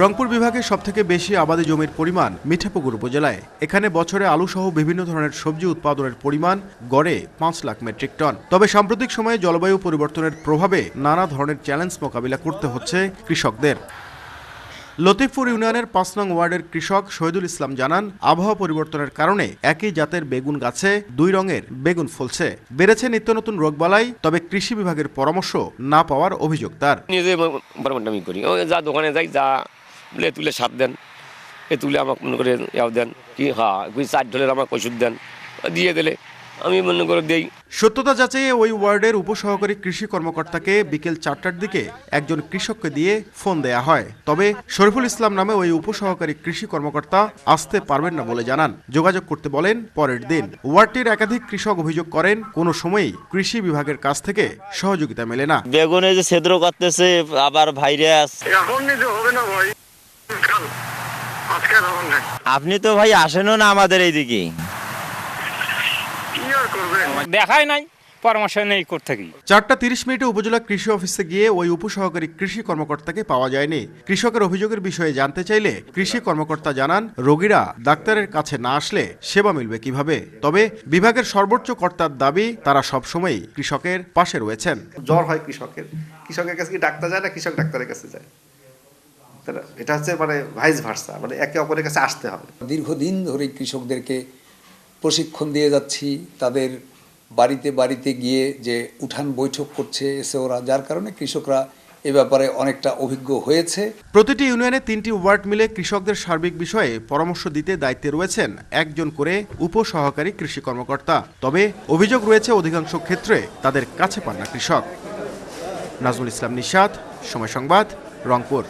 রংপুর বিভাগে সবথেকে বেশি আবাদি জমির পরিমাণ মিঠাপুকুর উপজেলায়। এখানে বছরে আলু সহ বিভিন্ন ধরনের সবজি উৎপাদনের পরিমাণ গড়ে পাঁচ লাখ মেট্রিক টন। তবে সাম্প্রতিক সময়ে জলবায়ু পরিবর্তনের প্রভাবে নানা ধরনের চ্যালেঞ্জ মোকাবিলা করতে হচ্ছে কৃষকদের। লতিফপুর ইউনিয়নের পাঁচ নং ওয়ার্ডের কৃষক শহীদুল ইসলাম জানান, আবহাওয়া পরিবর্তনের কারণে একই জাতের বেগুন গাছে দুই রঙের বেগুন ফলছে। বেড়েছে নিত্য নতুন রোগবালাই, তবে কৃষি বিভাগের পরামর্শ না পাওয়ার অভিযোগ তার। নিজে করি। যা দোকানে যাই, যা বলে তুলে সাত দেন। এ তুলে আমাকে মনে করে ইয়াও দেন কি হ্যাঁ কুই চার ঢোলের আমাকে ওষুধ দেন দিয়ে দিলে। আমি মনে করে দেই সত্যতা যাচাইয়ে ওই ওয়ার্ডের উপসহকারী কৃষি কর্মকর্তাকে বিকেল চারটার দিকে একজন কৃষককে দিয়ে ফোন দেয়া হয়। তবে শরীফুল ইসলাম নামে ওই উপসহকারী কৃষি কর্মকর্তা আসতে পারবেন না বলে জানান। যোগাযোগ করতে বলেন পরের দিন। ওয়ার্ডটির একাধিক কৃষক অভিযোগ করেন কোনো সময়ই কৃষি বিভাগের কাছ থেকে সহযোগিতা মেলে না। বেগুনে যে ছেদ্র করতেছে আবার ভাইরাস এখন হবে না ভাই। আপনি তো ভাই আসেনও না আমাদের এইদিকে। কি দেখাই নাই পরামর্শ নেই করতে কি চারটা তিরিশ মিনিটে উপজেলা কৃষি অফিসে গিয়ে ওই উপসহকারী কৃষি কর্মকর্তাকে পাওয়া যায়নি। কৃষকের অভিযোগের বিষয়ে জানতে চাইলে কৃষি কর্মকর্তা জানান রোগীরা ডাক্তারের কাছে না আসলে সেবা মিলবে কীভাবে? তবে বিভাগের সর্বোচ্চ কর্তার দাবি তারা সবসময়ই কৃষকের পাশে রয়েছেন। জ্বর হয় কৃষকের। কৃষকের কাছে কি ডাক্তার যায় না কৃষক ডাক্তারের কাছে যায়? এটা হচ্ছে মানে ভাইস ভার্সা মানে একে অপরের কাছে আসতে হবে। দীর্ঘদিন ধরে কৃষকদেরকে প্রশিক্ষণ দিয়ে যাচ্ছি তাদের বাড়িতে বাড়িতে গিয়ে যে উঠান বৈঠক করছে এসে ওরা যার কারণে কৃষকরা এ ব্যাপারে অনেকটা অভিজ্ঞ হয়েছে। প্রতিটি ইউনিয়নে তিনটি ওয়ার্ড মিলে কৃষকদের সার্বিক বিষয়ে পরামর্শ দিতে দায়িত্বে রয়েছেন একজন করে উপসহকারী কৃষি কর্মকর্তা। তবে অভিযোগ রয়েছে অধিকাংশ ক্ষেত্রে তাদের কাছে পান না কৃষক। নাজমুল ইসলাম নিশাদ সময় সংবাদ রংপুর।